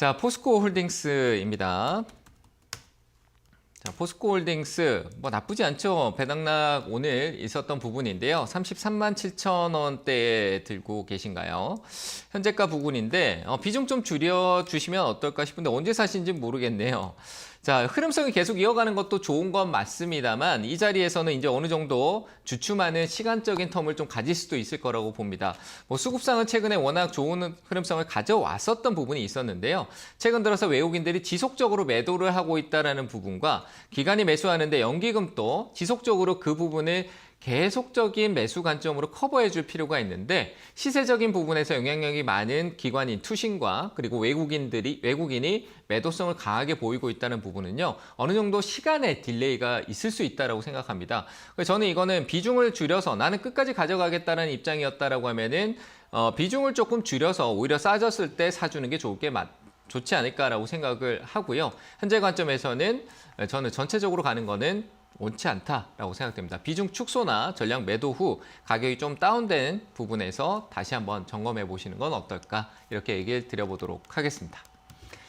자, 포스코 홀딩스입니다. 자, 포스코 홀딩스 뭐 나쁘지 않죠. 배당락 오늘 있었던 부분인데요. 33만 7천 원대에 들고 계신가요? 현재가 부분인데 어, 비중 좀 줄여 주시면 어떨까 싶은데 언제 사신지 모르겠네요. 자, 흐름성이 계속 이어가는 것도 좋은 건 맞습니다만 이 자리에서는 이제 어느 정도 주춤하는 시간적인 텀을 좀 가질 수도 있을 거라고 봅니다. 뭐 수급상은 최근에 워낙 좋은 흐름성을 가져왔었던 부분이 있었는데요. 최근 들어서 외국인들이 지속적으로 매도를 하고 있다라는 부분과 기관이 매수하는데 연기금도 지속적으로 그 부분을 계속적인 매수 관점으로 커버해 줄 필요가 있는데 시세적인 부분에서 영향력이 많은 기관인 투신과 그리고 외국인들이 외국인이 매도성을 강하게 보이고 있다는 부분은요 어느 정도 시간의 딜레이가 있을 수 있다라고 생각합니다. 저는 이거는 비중을 줄여서 나는 끝까지 가져가겠다는 입장이었다라고 하면은 어, 비중을 조금 줄여서 오히려 싸졌을 때 사주는 게 좋을 게 맞. 좋지 않을까라고 생각을 하고요. 현재 관점에서는 저는 전체적으로 가는 거는 옳지 않다라고 생각됩니다. 비중 축소나 전량 매도 후 가격이 좀 다운된 부분에서 다시 한번 점검해 보시는 건 어떨까 이렇게 얘기를 드려보도록 하겠습니다.